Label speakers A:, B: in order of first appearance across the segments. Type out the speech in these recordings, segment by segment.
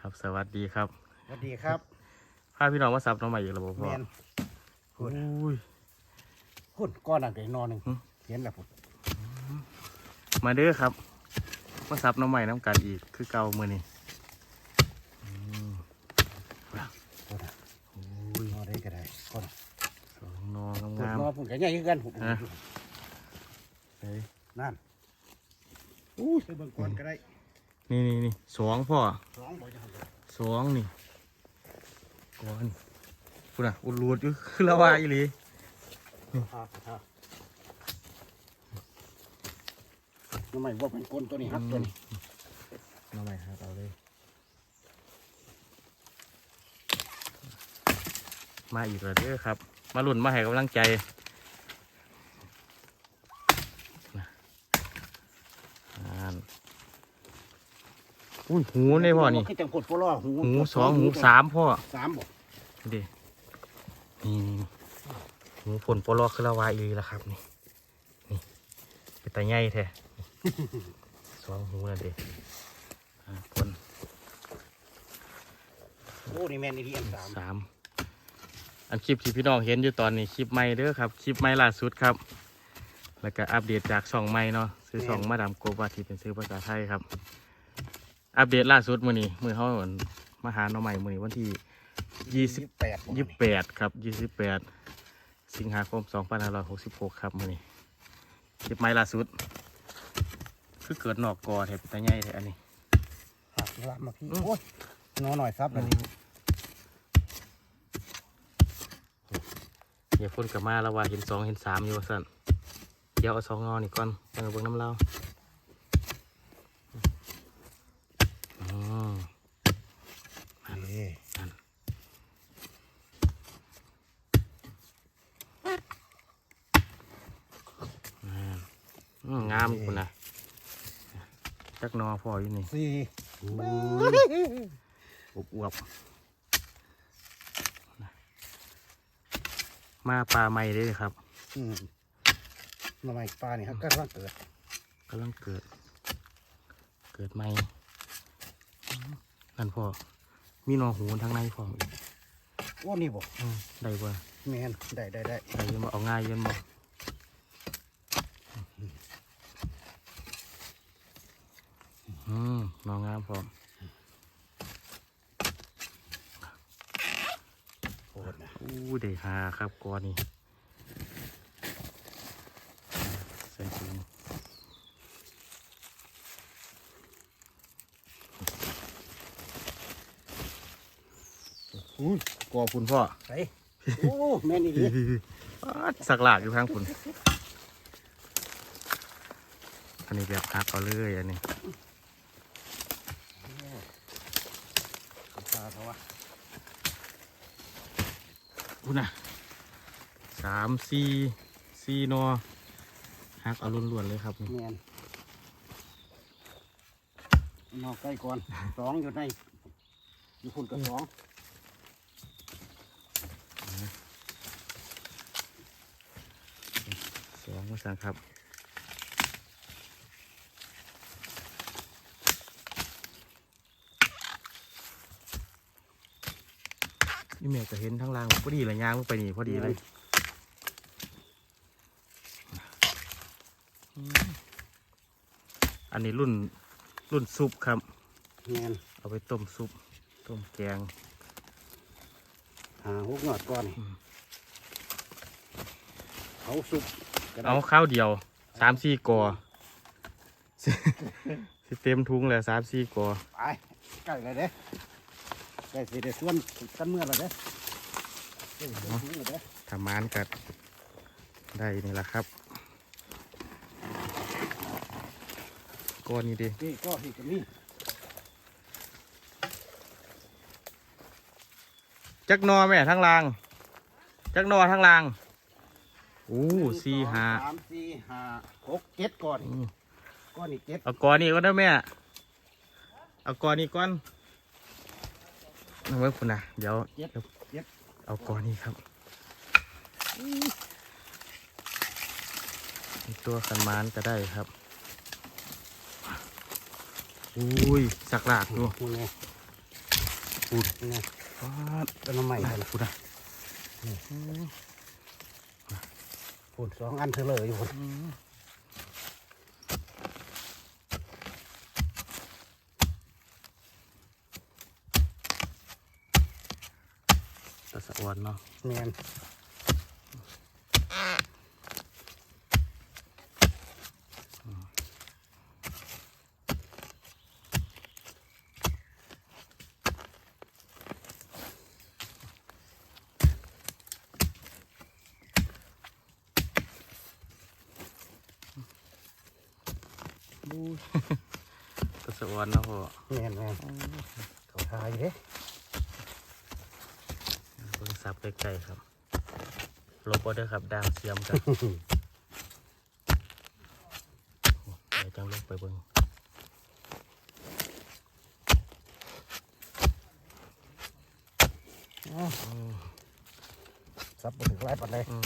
A: ครับสวัสดีครับ
B: สวัสดีครับ
A: พาพี่น้องมาซับน้องใหม่อีกแล้วบ่พ่
B: แม
A: อน
B: พูด
A: อุ้ย
B: พุ่นก้อนอะไรนอนหนึ่ง
A: หึ
B: เห็นแล้วพุ่น
A: มาเด้อครับมาซับน้องใหม่น้ำกันอีกคือเก่ามือนี่อืม
B: พุ่นอะ
A: อุ้ย
B: นอนได้ก็ได้ก้อน
A: สองนอ
B: พุ่น
A: งาม
B: นอนพุ่นกันใหญ่ขึ้นกันพุ่น
A: ฮะๆเฮ้ย
B: นั่นอู้ยไปเบิ่งก้อนก็ได้
A: นี่นี่นี่สองพ่อ
B: สองบ่จะทำเลย
A: สองนี่ก้อนพุ่นอะอุดรูดอยู่คือละวาอีหลี
B: พาพาทำไมว่าเป็นก้นตัวนี้ฮักตัวนี้
A: น้องใหม่ครับเอาเลยมาอีกแล้วเด้อครับ มาลุ่นมาให้กำลังใจนะอ่าน อุ้ยหูในพ่อนี่
B: คือจังพดโฟล่อหู
A: หูสองหูสามพ่อ
B: สามบ่
A: เด็นี่นี่นี่หูผลปลอกคือละวาอีแล้วครับนี่นี่เป็นตาใหญ่แท้สองหูแล้วเด็ผล
B: โอ้นี่แม่นอีทีอันสาม
A: สามอันคลิปที่พี่น้องเห็นอยู่ตอนนี้คลิปใหม่เด้อครับคลิปใหม่ล่าสุดครับ แล้วก็อัปเดตจากช่องใหม่เนาะซื้อช่องมาดามโกบาที่เป็นซื้อภาษาไทยครับ อัปเดตล่าสุดมื้อนี้มื้อเขาเหมือนมาหาน้องใหม่มื้อนี้วันที่ยี่สิบ
B: แปด
A: ยี่สิบแปดครับยี่สิบแปดสิงหาคมสองพันห้าร้อยหกสิบหกครับมื้อนี้คลิปใหม่ล่าสุด คือเกิดนอกกอแถบตาใหญ่แถอันนี้
B: หักละมาพี่
A: อืม
B: โอ้ยนอนหน่อยซับเล
A: อั
B: ย
A: น
B: นี่
A: นี้เดี๋ยวพ่นกลับมาแล้วว่าเห็นสองเห็นสามอยู่ว่าสั่นเดี๋ยวเอาสองงอนี่ก่อนยังเอาเบิ่งน้ำเล่าอ๋อ
B: เอ้ย
A: อืมงามคุณนะจักหนอ พออยู่นี่
B: สี่
A: อวบอวบมาปลาใหม่ได้เลยครับ
B: อืมหน่อไม้ปลานี่ครับก็ร่างเกิด
A: กำลังเกิด เกิดใหม่อืมนั่นพ่อมีหนอหูทางในพ่ออีก
B: โอ้นี่บ่
A: อืมได้บ่
B: แมนได้ได้ได้
A: ได้อยังบ่เอาง่ายอยันบ่อื มหนองามพร้อม
B: โคตรนะ
A: อู้ได้หาครับก้อนนี้ใส่ถุงอู้กอคุณพ่อ
B: ไปโอ้แม่นอีก
A: อ๊าดสักหลากอยู่ข้างคุณอันนี้แบบหักเอาเลยอันนี้
B: ปลาเขาวะ
A: อู้นะสามสี่สี่หนอหักเอาล้วนๆเลยครับนี่
B: แมนนอกใกล้ก่อน สองอยู่ในอยู่พุ่นกับสอง
A: สองมาสั่งครับ นี่แม่ก็เห็นทั้งรางพอดีเลยยางลงไปนี่พอดีเลยอืมอันนี้รุ่นรุ่นซุปครับ
B: แมน
A: เอาไปต้มซุป ต้มแกง
B: หาหกหนอดก่อนนี่
A: อืม
B: เขาสุกก็ได้
A: เอาข้าวเดียวสามสี่กอสิสิเต็มทุงเลยสามสี่กอ
B: ไปใกล้เลยเด้ ใกล้สิได้ส่วนกันเมื่อไรเด้ใกล้สิได้ส่วนเลยเด้
A: ทำมานกัดได้นี่แหละครับก้อนนี้ดิ
B: นี่ก็ที่ก็มี
A: จักหนอแม่ทั้งราง จักหนอทั้งรางอู้สี่ห้า
B: สามสี่ห้าหกเจ็ดก่อน
A: อืม
B: ก้อนนี่เจ็ด
A: เอาก้อนนี้ก็ได้แม่ เอาก้อนนี้ก่อน เอาไว้คุณนะเดี๋ยว
B: เจ็ดเจ็ด
A: เอาก้อนนี้ครับมีตัวขันมานก็ได้ครับ อุ้ยสักหลากดู
B: นี่ไง
A: ปูด
B: นี่
A: ว้าด
B: ต้นน้ำใหม่
A: ได้
B: เลย
A: ปูดอะ
B: พูดสองอันเธอเลยอยู่พุ่น
A: อืมตะสะอวนเนาะ
B: แมน
A: บู๊ตะสะอวนเนาะพ่อ
B: แมนแมนเขาทายเด้
A: เบิ่งซับใกล้ๆครับลบเอาเด้อครับด่างเสียมกันไปจังลงไปเบิ่ง
B: อ้าวซับบ่ถึงไล่ปัดเลย
A: อืม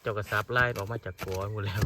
A: เจ้ากระซับไล่ออกมาจากกัวหมดแล้ว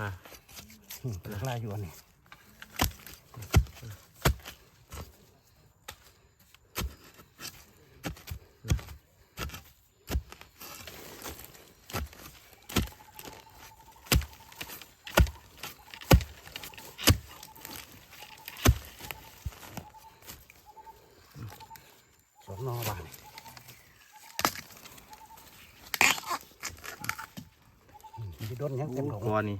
A: อะ
B: อืมถึงไล่อยู่อันนี้สองนอบาน อืมมีด้นยังเต็มหลง
A: กัวนี่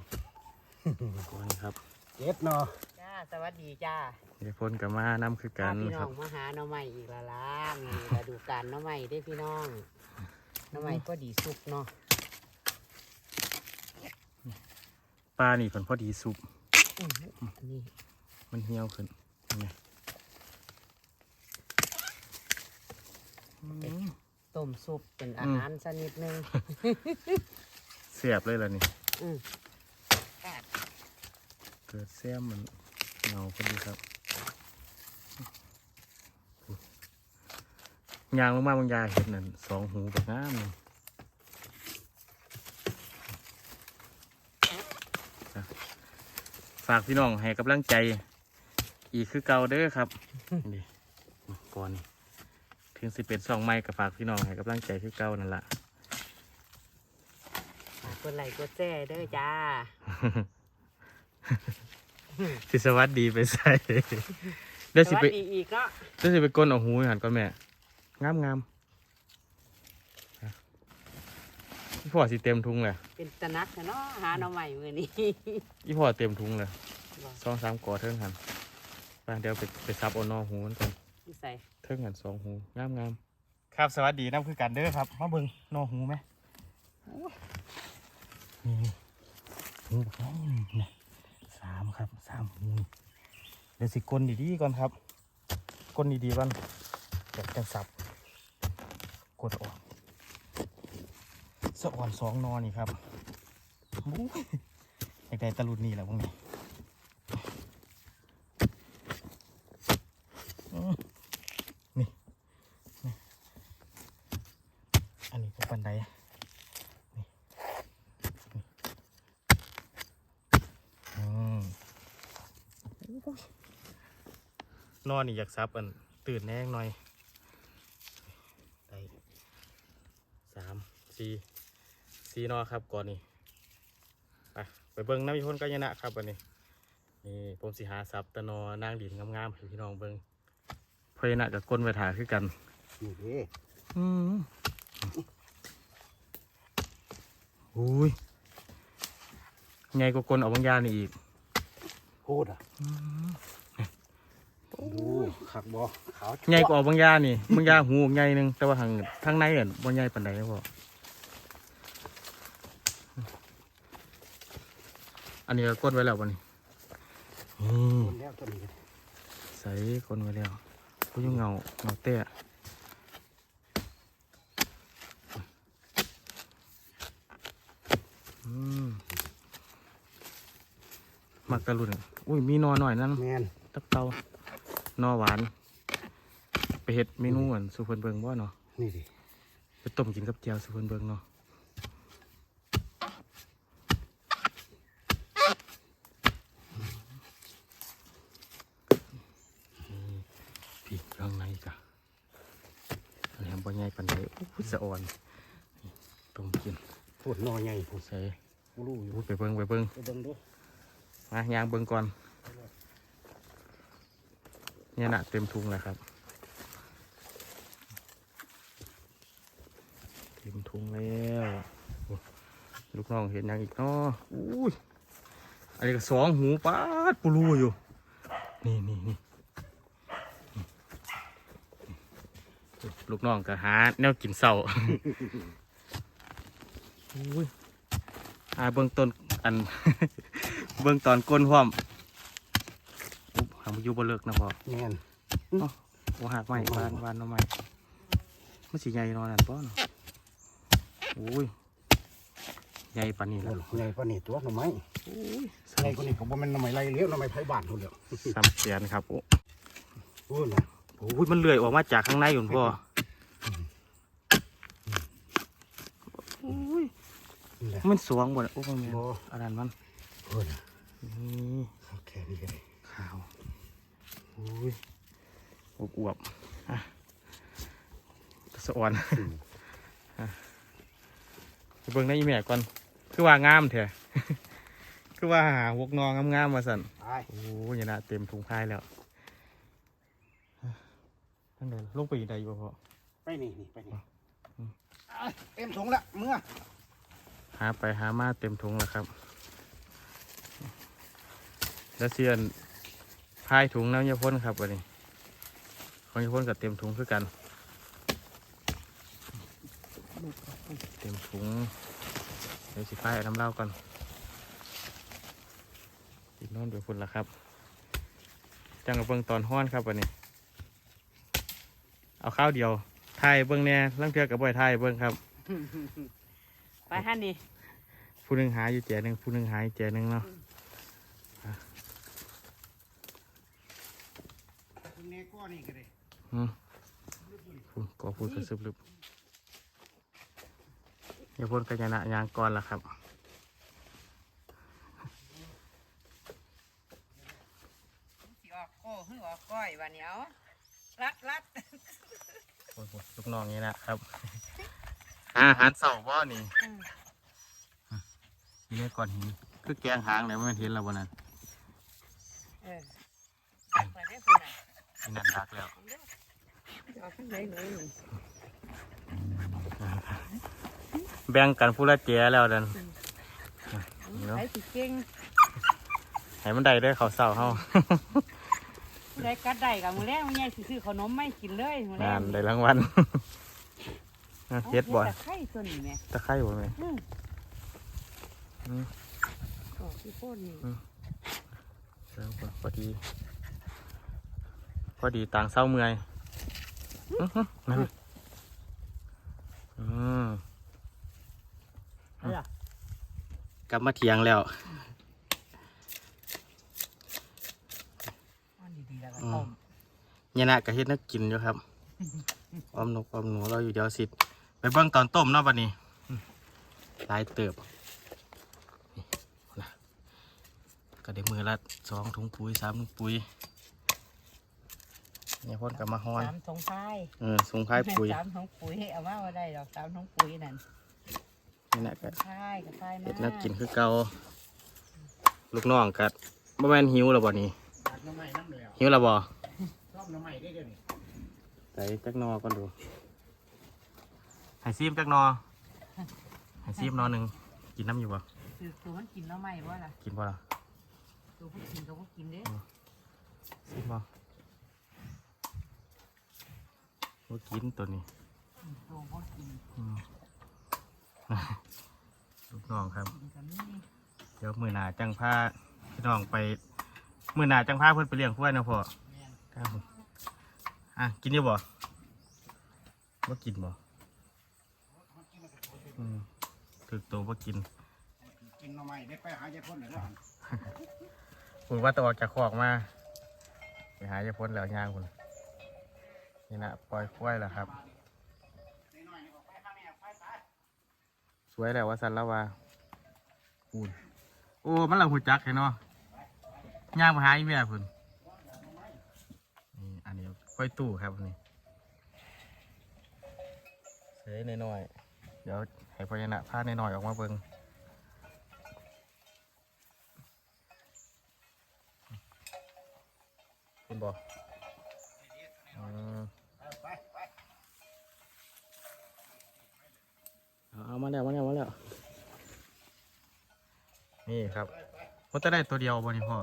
A: กัวนี่ครับ
B: เจ็บเนอ
C: จ้าสวัสดีจ้า
A: เดี๋ยวพ่นกับมาน้ำคือกั
C: พานพี่
A: ค
C: น้
A: รั
C: อบงมาหาหน่อไม้อีกและล่ะมีฤดูกาลหน่อไม้ได้อพี่น้องหน่อไม้ก็ดีสุกเนาะ
A: ปลานี่ผลพอดีสุก
C: อื้ออันนี้
A: มันเหี่ยวขึ้นนี่ไงอืม
C: ต้มซุปเป็นอาหารชนิดหนึ่ง
A: เสียบเลยล่ะนี่
C: อืม
A: เกิดเสียมมันเงาพอดีครับยางลงมาบางยาเห็นนั่นสองหูแบบงามเลยจ้ะฝากพี่น้องให้กำลังใจ อีกคือเก่าเด้อครับนี่ก่อนนี่ถึงสิเป็นสองไม้กับฝากพี่น้องให้กำลังใจคือเก่านั่นละ
C: ฝากก ดไลค์กดแชร์เด้อจ้า
A: สิสวัสดีไปใส่เดี๋ยว
C: ส
A: สิ
C: วัส
A: ไป
C: ดีอีกเนาะ
A: เดี๋ยวสิไปก้นเอาหูหันก่อนแม่งามงามฮะอีพ่อสิเต็มทุงเลย
C: เป็นตะนักเนาะหาหน่อไม้มื้อนี้
A: อีพ่อเต็มทุงเลย
C: บ่
A: สองสามกอเทิงหันไปเดี๋ยวไปไปซับเอานอหูมันก่อน
C: นิใส่
A: เทิงหันสองหูงามงามครับสวัสดีน้ำคือกันเด้อครับมาเบิ่งนอหูไหม โอ้ยนี่หูบักน้อยหนึ่งนะสามครับสามหูเดี๋ยวสิกลดีๆก่อนครับกลดีๆก่อนจับจังสับกดออกสะอ่อนสองนอนนี่ครับบู๊ยอยากได้ตะลุดนี่แหละพวกนี้อืมนี่นี่อันนี้ก็ปันไดนี่นี่อืมโอ้ยน อนนี่อยากซับอันตื่นแน่หน่อยได้สามสี่สี่นอครับก่อนนี่ไปไปเบิ้งน้ำมีพ้นกัญญนะครับวันนี้นี่ผมสิหาซับแตะนอนางดินงามๆให้พี่น้องเบิ้งเพยนะกับก้นไปถ่ายคือกัน
B: นี่เด้
A: อืมอุ้ยไงก็กลนออกบางยานี่อีก
B: พูดอะ ดูขักบอขาว
A: ไงก็ออกบางยานี่บางยาหูไงหนึงแต่ว่าทางทางในอะบางไงปันใดนะพ่ออันนี้ก็กลนไว้แล้ววันนี้อืม
B: คนแล้วตัวนี้ก็ได้
A: ใส่กลนไว้แล้วก็ยังเงาเงาเต้อืมมักตะลุนอุ้ยมีหนอหน่อยนั่น
B: แมน
A: ตับเตา นอหวาน ไปเห็ดเมนูอันสุพรรณเบิงบ่เนาะ
B: นี่ดิ
A: ไปต้มกินกับแจวสุพรรณเบิงเนาะพี่ร่างในจ้ะอันนี้บ่ใหญ่ปานใดโอ้สะอ่อนต้มกิน
B: ปวดนอใหญ่ปวด
A: ใส่
B: รู้อยู่
A: ไปเบิงไปเบิง
B: ไปเบิงดู
A: มายางเบิงก่อน เนี่ยนะเต็มทุงแล้วครับเต็มทุงแล้วลูกน้องเห็นยังอีกเนาะอุ้ยอันนี้ก็สองหูปาดปูรูอยู่ นี่นี่นี่ลูกน้องก็หาแนวกินเสาอุ้ยหาเบื้องต้นอัน เบื้องตอนก้นพร้อม อุ๊บหามาอยู่บ่เลิกนะพ่อ
B: แม่น
A: โอ้หักใหม่วานวานเอาใหม่มันสิใหญ่นอนนั่นป้อนโอ้ยใหญ่ปานนี้
B: โอ้
A: แล้ว
B: ใหญ่กว่านี่ตัวหน่อไม้
A: โอ้ย
B: ใหญ่กว่านี่ก็บ่แม่นหน่อไม้ไรเลี้ยวหน่อไม้ไผบ้านพุ่นเดียว
A: สามเสียนครับโอ้
B: โอ้น่ะ
A: โอ้ยมันเลื่อยออกมาจากข้างในอยู่พ่อโอ้ย
B: นี่แหละ
A: มันสวงหมดโอ้ยแม่น
B: บ่
A: อันนั้นมัน
B: โอ้น่ะ
A: นี่
B: โอเคนี่ก็ได้
A: ขาวโอ้ยอวบอวบๆอะสะอ่อนไปเบิ่งในอีแม่ก่อน คือว่างามแท้คือว่าหาหกนองงามๆมาสั่น
B: ไป
A: โอ้ยนะเต็มถุงพายแล้วนั่นเลยลงไปอีกใดอยู่บ่พอ
B: ไปนี่นี่ไปนี่
A: อืม
B: อะเต็มถุงละเมื่อ
A: หาไปหามาเต็มถุงแล้วครับแล้วเสียน พายถุงน้ำยาพ่นครับวันนี้ ของยาพ่นกับเต็มถุงคือกัน เต็มถุงเดี๋ยวสิพายเอาน้ำเหล้าก่อนอีกโน้นเดี๋ยวพุ่นละครับ จังกับเบิ้งตอนห้อนครับวันนี้ เอาข้าวเดียวทายเบิ้งแน่ลังเทือกับบ่อยทายเบิ้งครับ
C: ไปฮันนี่
A: ผู้หนึ่งหาอยู่แจหนึ่งผู้หนึ่งหาอยู่แจหนึ่งเนาะ
B: เนก้อนี่ก็ได้
A: อืมพูดก็พูดกระซึบลึบอย่าพูดกัญญนะยางก่อนละครับ
C: สิออกโก้หึออกก้อยวันนี้เอารัดรัด
A: โอ้โหลูกน้องนี่นะครับหาอาหารเสาบ่นี่นี่ก่อนหินคือแกงหางไหนไม่เห็นแล้ววันนั้น
C: เออรัดไปได้คุณอะ
A: นี่นั่นดักแล้ว
C: เอาข้างในหนูนี่
A: แบ่งกันผู้ละแจแล้วดันเนาะ
C: ไอ้สิเก่ง
A: ให้มันได้เด้อเขาวเสาเฮา
C: ผู้ใดกัดได้กับมือแรกมันใหญ่สิซื้อขนมไม่กินเลยมือแร
A: งากนได้รางวัลอะเฮ็ดบ่
C: แต่ไข่ตัวนี้แม่
A: ตะไคร้บ่แม่
C: อืม
A: อืม
C: โอ้ที่โคตรนี่
A: เริ่มก่อนพอดี พอดีต่างเศร้าเมื่อยอื้อหือ นั่นอืม
C: เอาล่ะ
A: กลับมาเถียงแล้ว
C: อันดีๆแล้วก็
A: อืม
C: ต้ม
A: เนี่ยนะกะเฮ็ดนักกินอยู่ครับออมนกออมหนูเราอยู่เดียวสิไปเบิ่งตอนต้มเนาะบัดนี้อืมหลายเติบนี่นะก็ได้มือละสองถุงปุ๋ยสามถุงปุ๋ย เนี่ยพ่นกับมาฮอน
C: สามถุงพาย
A: เออสูงคล้ายปุ๋ย
C: สามถุงปุ๋ยเอามาว่าได้ดอกสามถุงปุ๋ยนั่น
A: นี่นะก็
C: พายกับพายมา
A: เฮ็ดนักกินคือเก่าลูกน้องกัดบ่แม่นหิวแล้วบ่นี่
B: ตัดหน่อไม้น้ำแล้ว
A: หิวแล้วบ่
B: ชอบหน่อไม้ได้เดี๋ยวนี้
A: ใส่จักหนอก่อนดูให้ซีมจักหนอให้ซีมหนอหนึ่งกินน้ำอยู่บ่
C: คือตัวมันกินแล้วไหมวะล่ะ
A: กินบ่ล่ะ
C: ตัวพวกกินก็พวกกินเด้
A: ซีมบ่ บ่กินตัวนี้
C: อืมตัวพวกกิน
A: อืมลูกน้องครับ
C: กินกันนี่
A: เดี๋ยวมือหนาจังพาพี่น้องไป มือหนาจังพาเพื่อนไปเลี้ยงกล้วยนะพ่อครับผมอะกินอยู่บ่บ่กินบ่อืมถึกตัวบ่กิน
B: กินหน่อไม้ได้ไปหายายพ่นเลยนะ
A: ผมว่าตัวออกจากคอกมาไปหายายพ้นแล้วย่างคุณ นี่นะปล่อยกล้วยแล้วครับ สวยแล้วว่าสันแล้วว่าปูนโอ้ มันเราหูจักเห็นเนาะย่างมาหาอีแม่พุ่นนี่อันนี้กล้วยตู้ครับอันนี้เฮ้ยน้อยๆเดี๋ยวให้พญานาคพาน้อยๆออกมาเบิ่งเป็นบ่อืม
B: ไปไป
A: เอามาแล้วมาแล้วมาแล้วนี่ครับมันจะได้ตัวเดียวบ่นี่พ่อ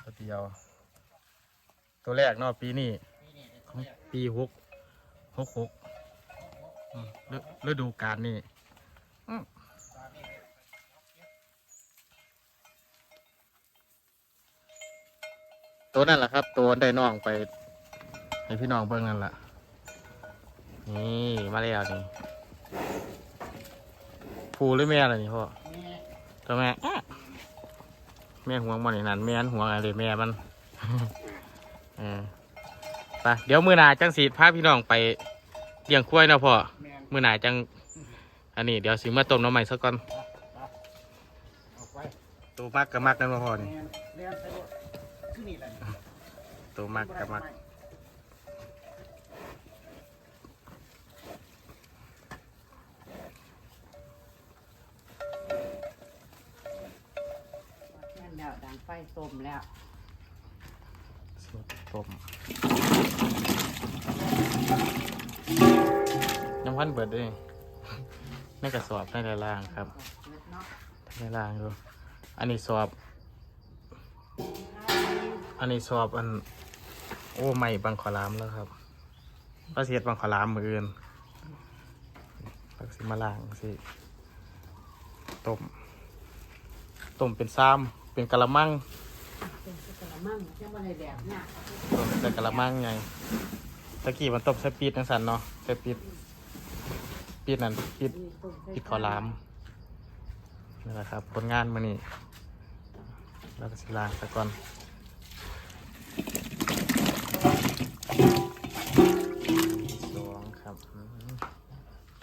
A: ตัวเดียว ตัวแรกเนาะปีนี้
B: ปี
A: หกหกหกอืมฤฤดูกาลนี่อืม ตัวนั่นแหละครับ ตัวได้น้องไปให้พี่น้องเบิ่งนั่นแหละนี่มาแล้วนี่ผูหรือแม่อะไรนี่พ่อ
B: แม่
A: ตัวแม่อะแม่ห่วงมันนี่นั่นแม่นห่วงอะไรแม่มัน เออไปเดี๋ยวมือหนาจังสีพาพี่น้องไปเลี้ยงควายเนาะพ่อ
B: แม่น
A: มือหนาจัง อันนี้เดี๋ยวสิมาต้มน้ำใหม่สักก่อน
B: เอาไป
A: ตัวมักกับมักกันมาพ่อนี่
B: คือนี่แหละ
A: ตัวมักกับมัก
C: นั่นแล้วดังไฟต้มแล้ว
A: สูตรต้มน้ำพันเบิดด้วยในกระสอบในล่างครับ
C: เบิดเนาะ
A: ในล่างดูอันนี้สอบ อันนี้สอบอัน โอ้ไม่บังขอลามแล้วครับก็เสียดบังขอลามมืออื่นแล้วก็สิมาล่างสิต้มต้มเป็นซ้ำเป็นกะละมัง
C: เป็นกระมังจะมาเลยแบบเนี่ย
A: ต้มใส่กะละมังไงตะกี้มันต้มใส่ปีดนังสันเนาะใส่ปีดปีดนั่นปีดปีดขอลามนี่แหละครับผลงานมือนี้แล้วก็สิล่างซะก่อน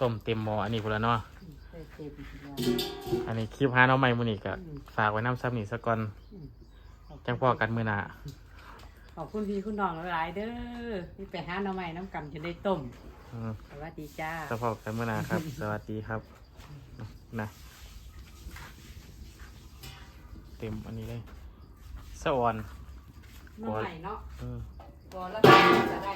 A: ต้มเต็มหม้ออันนี้พุ่นละเนาะ
C: ใส่เต็มแล้ว
A: อันนี้คลิปหาน้องใหม่มือนี้ก็ฝากไว้น้ำซ้ำนี่ซะก่อนจังพอกันมือหน้า
C: ขอบคุณพี่คุณน้องหลายๆเด้อที่ไปหาหน่อไม้น้ำกันจะได้ต้ม
A: อืม
C: สวัสดีจ้า
A: จะพอกันมือหน้าครับ สวัสดีครับนะเต็มอันนี้เลยสะออน
C: หน่อไม้เนาะ
A: อืม
C: พอแล้วจะได้